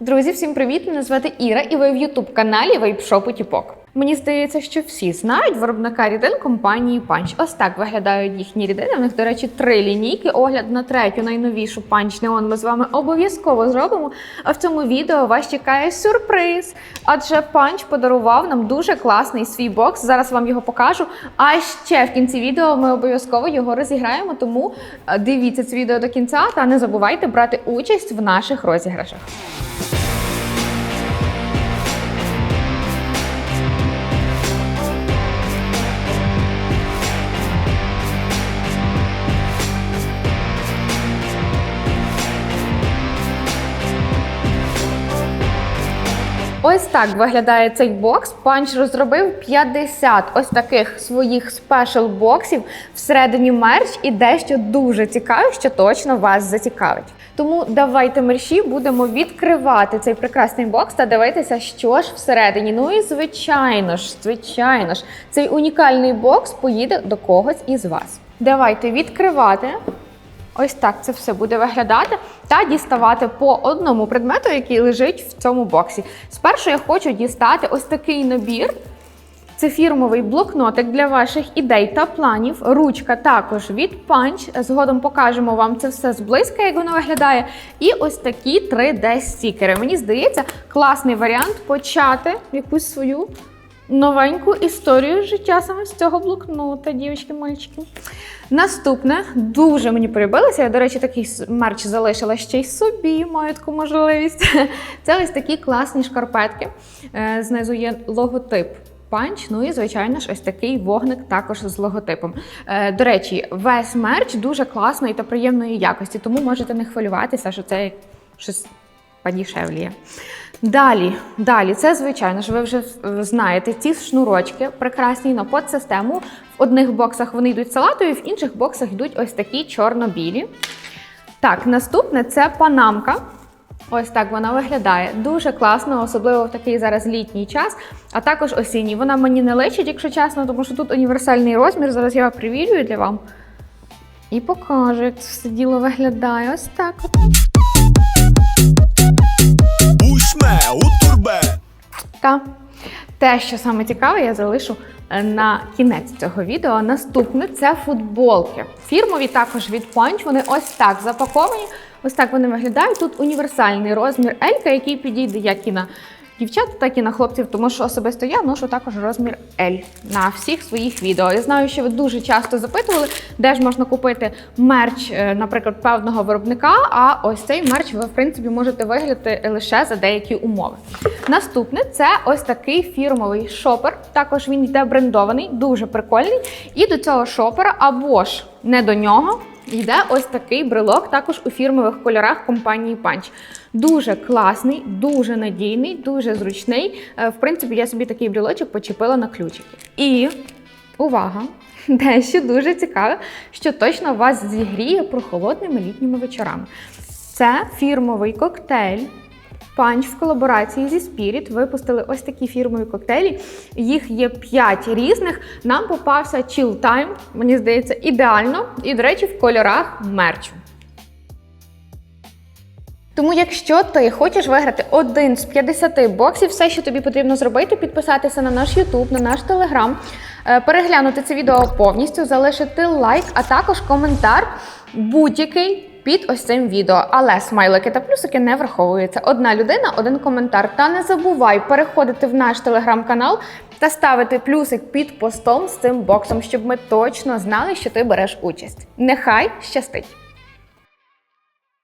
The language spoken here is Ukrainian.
Друзі, всім привіт! Мене звати Іра, і ви в Ютуб каналі Вейпшопу Тіпок. Мені здається, що всі знають виробника рідин компанії Punch. Ось так виглядають їхні рідини. У них, до речі, три лінійки. Огляд на третю найновішу Punch Neon ми з вами обов'язково зробимо. А в цьому відео вас чекає сюрприз. Адже Punch подарував нам дуже класний свій бокс. Зараз вам його покажу. А ще в кінці відео ми обов'язково його розіграємо. Тому е, дивіться це відео до кінця та не забувайте брати участь в наших розіграшах. Ось так виглядає цей бокс. Панч розробив 50 ось таких своїх спешл боксів всередині мерч і дещо дуже цікаве, що точно вас зацікавить. Тому давайте мерші будемо відкривати цей прекрасний бокс та дивитися, що ж всередині. Ну і звичайно ж, звичайно ж, цей унікальний бокс поїде до когось із вас. Давайте відкривати. Ось так це все буде виглядати та діставати по одному предмету, який лежить в цьому боксі. Спершу я хочу дістати ось такий набір. Це фірмовий блокнотик для ваших ідей та планів. Ручка також від Punch. Згодом покажемо вам це все зблизька, як воно виглядає. І ось такі 3D-стікери. Мені здається, класний варіант почати якусь свою новеньку історію життя саме з цього блокнота, дівчатки, мальчики. Наступне дуже мені полюбилося. Я, до речі, такий мерч залишила ще й собі, маю таку можливість. Це ось такі класні шкарпетки. Е, Знизу є логотип. Панч, ну і звичайно ж, ось такий вогник також з логотипом. Е, до речі, весь мерч дуже класної та приємної якості, тому можете не хвилюватися, що це щось подішевліє. Далі, далі, це звичайно ж, ви вже знаєте, ці шнурочки прекрасні на подсистему. В одних боксах вони йдуть салатові, в інших боксах йдуть ось такі чорно-білі. Так, наступне це панамка. Ось так вона виглядає. Дуже класно, особливо в такий зараз літній час, а також осінній. Вона мені не личить, якщо чесно, тому що тут універсальний розмір. Зараз я привірюю для вам і покажу, як це все діло виглядає. Ось так. От. У турбе. Та те, що саме цікаве, я залишу е, на кінець цього відео. Наступне це футболки. Фірмові також від Punch. Вони ось так запаковані. Ось так вони виглядають. Тут універсальний розмір L, який підійде як і на дівчат, так і на хлопців, тому що особисто я ношу також розмір L на всіх своїх відео. Я знаю, що ви дуже часто запитували, де ж можна купити мерч, е, наприклад, певного виробника. А ось цей мерч ви в принципі можете виглядати лише за деякі умови. Наступне це ось такий фірмовий шопер. Також він йде брендований, дуже прикольний. І до цього шопера або ж не до нього. Йде ось такий брелок, також у фірмових кольорах компанії Punch. Дуже класний, дуже надійний, дуже зручний. Е, В принципі, я собі такий брелочок почепила на ключики. І увага! Дещо дуже цікаве, що точно вас зігріє прохолодними літніми вечорами. Це фірмовий коктейль Панч в колаборації зі Spirit випустили ось такі фірмові коктейлі. Їх є 5 різних. Нам попався Chill Time, мені здається, ідеально. І, до речі, в кольорах мерчу. Тому, якщо ти хочеш виграти один з 50 боксів, все, що тобі потрібно зробити, підписатися на наш YouTube, на наш е, переглянути це відео повністю, залишити лайк, а також коментар будь-який під ось цим відео. Але смайлики та плюсики не враховуються. Одна людина, один коментар. Та не забувай переходити в наш телеграм-канал та ставити плюсик під постом з цим боксом, щоб ми точно знали, що ти береш участь. Нехай щастить!